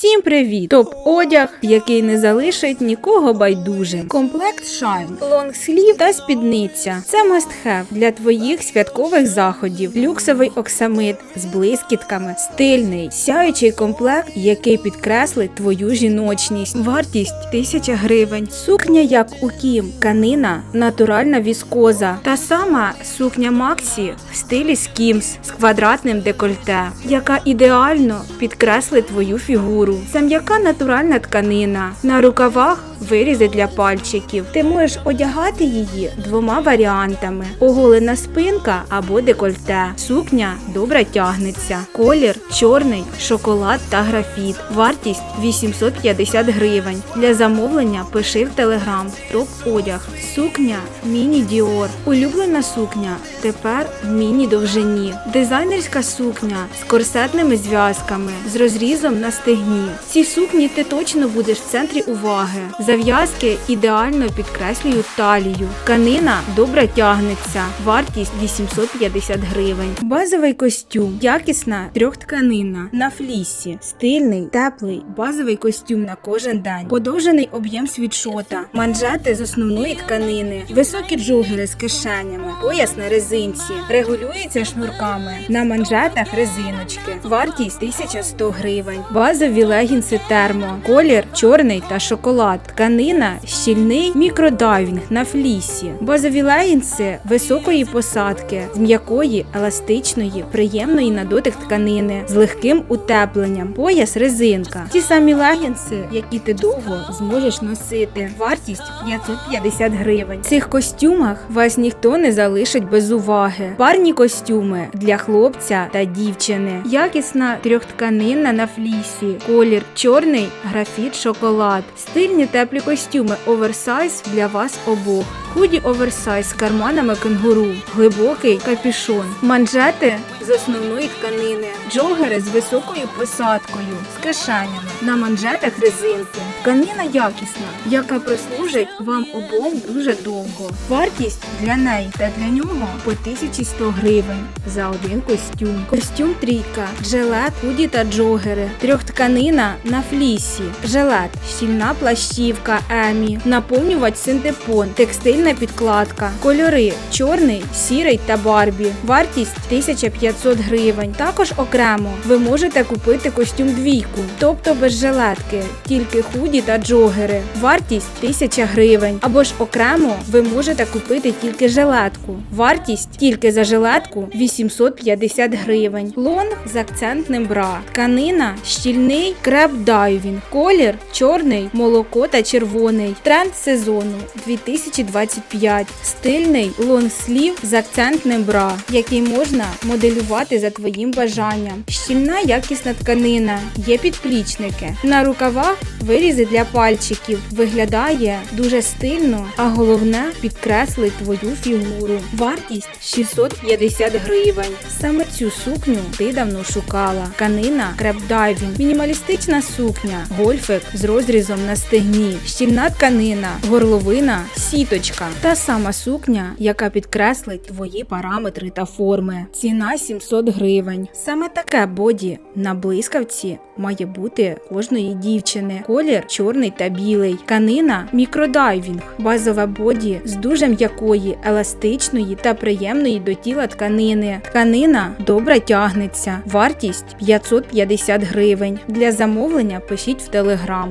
Всім привіт! Топ одяг, який не залишить нікого байдужим. Комплект шайн, лонгслів та спідниця. Це must have для твоїх святкових заходів. Люксовий оксамит з блискітками, стильний, сяючий комплект, який підкреслить твою жіночність. Вартість 1000 гривень. Сукня як у Кім, канина, натуральна віскоза. Та сама сукня Максі в стилі скімс з квадратним декольте, яка ідеально підкреслить твою фігуру. Це м'яка натуральна тканина. На рукавах вирізи для пальчиків. Ти можеш одягати її двома варіантами: оголена спинка або декольте. Сукня добре тягнеться. Колір чорний, шоколад та графіт. Вартість 850 гривень. Для замовлення пиши в телеграм. Топ одяг. Сукня міні Діор. Улюблена сукня тепер в міні довжині. Дизайнерська сукня з корсетними зв'язками, з розрізом на стегні. Ці сукні ти точно будеш в центрі уваги. Зав'язки ідеально підкреслюють талію. Тканина добре тягнеться. Вартість 850 гривень. Базовий костюм. Якісна трьохтканина на флісі. Стильний, теплий, базовий костюм на кожен день. Подовжений об'єм світшота. Манжети з основної тканини. Високі джугери з кишенями. Пояс на резинці. Регулюється шнурками. На манжетах резиночки. Вартість 1100 гривень. Базові легінси термо. Колір чорний та шоколад. Тканина щільний мікродайвінг на флісі. Базові легінси високої посадки з м'якої, еластичної, приємної на дотик тканини з легким утепленням. Пояс резинка. Ті самі легінси, які ти довго зможеш носити. Вартість 550 гривень. В цих костюмах вас ніхто не залишить без уваги. Парні костюми для хлопця та дівчини. Якісна трьохтканинна на флісі. Колір чорний, графіт, шоколад. Стильні теплі костюми оверсайз для вас обох. Худі оверсайз з карманами кенгуру, глибокий капюшон, манжети з основної тканини, джогери з високою посадкою, з кишенями, на манжетах резинки. Тканина якісна, яка прослужить вам обом дуже довго. Вартість для неї та для нього по 1100 гривень за один костюм. Костюм трійка, жилет, худі та джогери, трьохтканина на флісі, жилет, щільна плащівка Емі, наповнювач синтепон, текстильна підкладка, кольори чорний, сірий та барбі. Вартість 1500 гривень. Також окремо ви можете купити костюм двійку, тобто без жилетки, тільки худі та джогери. Вартість 1000 гривень. Або ж окремо ви можете купити тільки жилетку. Вартість тільки за жилетку 850 гривень. Лонг з акцентним бра. Тканина щільний креп дайвін. Колір чорний, молоко та червоний. Тренд сезону 2025. Стильний лонгслів з акцентним бра, який можна моделювати за твоїм бажанням. Щільна якісна тканина, є підплічники. На рукавах вирізи для пальчиків. Виглядає дуже стильно, а головне підкреслить твою фігуру. Вартість 650 гривень. Саме цю сукню ти давно шукала. Тканина крепдайвінг, мінімалістична сукня, гольфик з розрізом на стегні, щільна тканина, горловина, сіточка. Та сама сукня, яка підкреслить твої параметри та форми. Ціна 700 гривень. Саме таке боді на блискавці має бути кожної дівчини. Колір чорний та білий. Тканина мікродайвінг. Базове боді з дуже м'якої, еластичної та приємної до тіла тканини. Тканина добре тягнеться. Вартість 550 гривень. Для замовлення пишіть в телеграм.